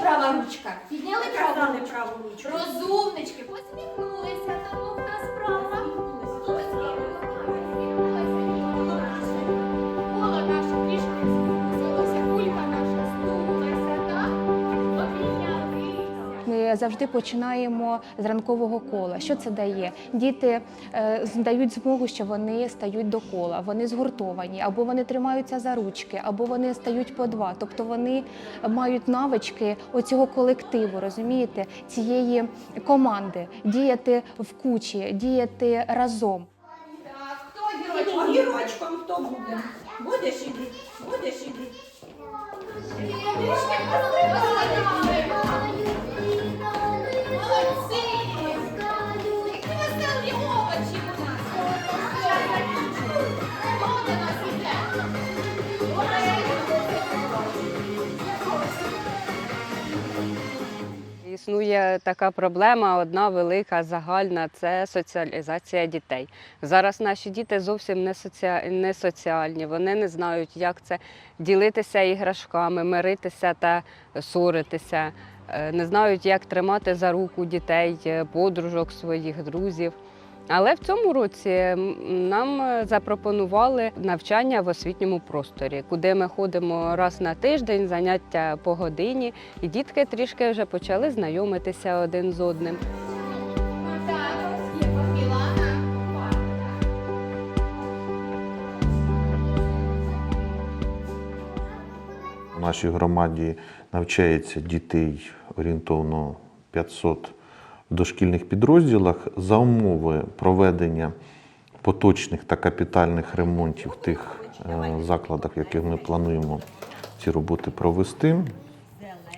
права ручка? Підняли праву ручку. Розумнички, посміхнулися, Ми завжди починаємо з ранкового кола. Що це дає? Діти е, дають змогу, що вони стають до кола, вони згуртовані, або вони тримаються за ручки, або вони стають по два. Тобто вони мають навички оцього колективу, розумієте, цієї команди, діяти в кучі, діяти разом. Хто гірочок? Огірочком хто буде? Будеш іди? Будеш іди? Трішки пострибали. Існує така проблема, одна велика, загальна це соціалізація дітей. Зараз наші діти зовсім не, не соціальні, вони не знають, як це ділитися іграшками, миритися та соритися, е, не знають, як тримати за руку дітей, е, подружок своїх, друзів. Але в цьому році нам е, запропонували навчання в освітньому просторі, куди ми ходимо раз на тиждень, заняття по годині, і дітки трішки вже почали знайомитися один з одним. У нашій громаді навчається дітей орієнтовно 500 в дошкільних підрозділах за умови проведення поточних та капітальних ремонтів в тих е, закладах, в яких ми плануємо ці роботи провести.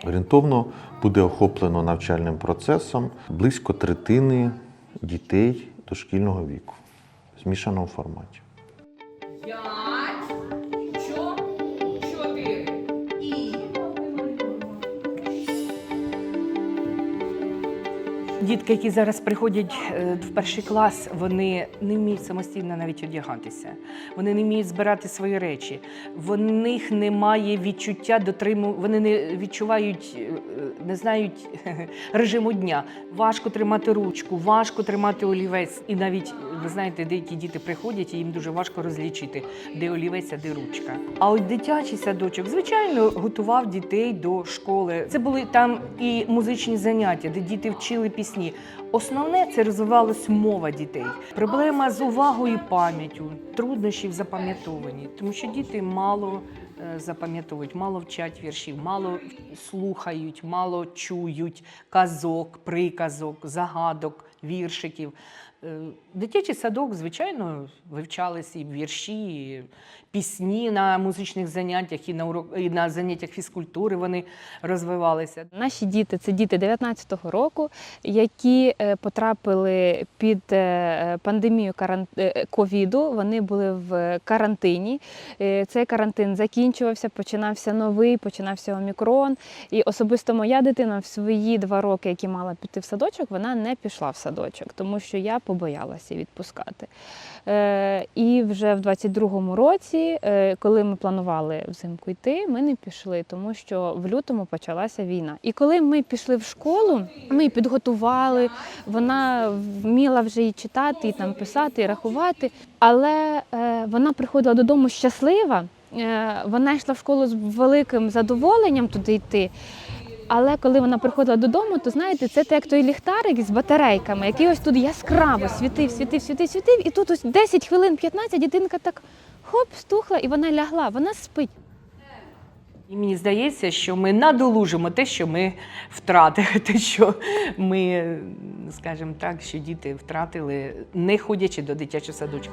Орієнтовно буде охоплено навчальним процесом близько третини дітей дошкільного віку в змішаному форматі. Дітки, які зараз приходять е, в перший клас, вони не вміють самостійно навіть одягатися. Вони не вміють збирати свої речі. В них немає відчуття дотриму. Вони не відчувають, е, не знають режиму дня. Важко тримати ручку, важко тримати олівець. І навіть ви знаєте, деякі діти приходять, і їм дуже важко розлічити, де олівець, а де ручка. А от дитячий садочок, звичайно, готував дітей до школи. Це були там і музичні заняття, де діти вчили пісні. Основне це розвивалась мова дітей. Проблема з увагою і пам'яттю, труднощі в запам'ятованні, тому що діти мало е, запам'ятовують, мало вчать віршів, мало слухають, мало чують казок, приказок, загадок, віршиків. Е, Дитячий садок, звичайно, вивчалися і вірші, і пісні на музичних заняттях, і на урок, і на заняттях фізкультури вони розвивалися. Наші діти це діти 19-го року, які е, потрапили під е, пандемію ковіду. Вони були в карантині. Цей карантин закінчувався, починався новий, починався омікрон. І особисто моя дитина в свої два роки, які мала піти в садочок, вона не пішла в садочок, тому що я побоялася відпускати. Е, І вже в 22-му році, е, коли ми планували взимку йти, ми не пішли, тому що в лютому почалася війна. І коли ми пішли в школу, ми підготували, вона вміла вже і читати, і там писати, і рахувати. Але е, вона приходила додому щаслива. е, Вона йшла в школу з великим задоволенням туди йти. Але коли вона приходила додому, то знаєте, це як той ліхтарик з батарейками, який ось тут яскраво світив, світив, світив, світив, і тут ось 10 хвилин, 15, дитинка так хоп, стухла, і вона лягла, вона спить. І мені здається, що ми надолужимо те, що ми втратили, те, що ми, скажімо так, що діти втратили, не ходячи до дитячого садочку.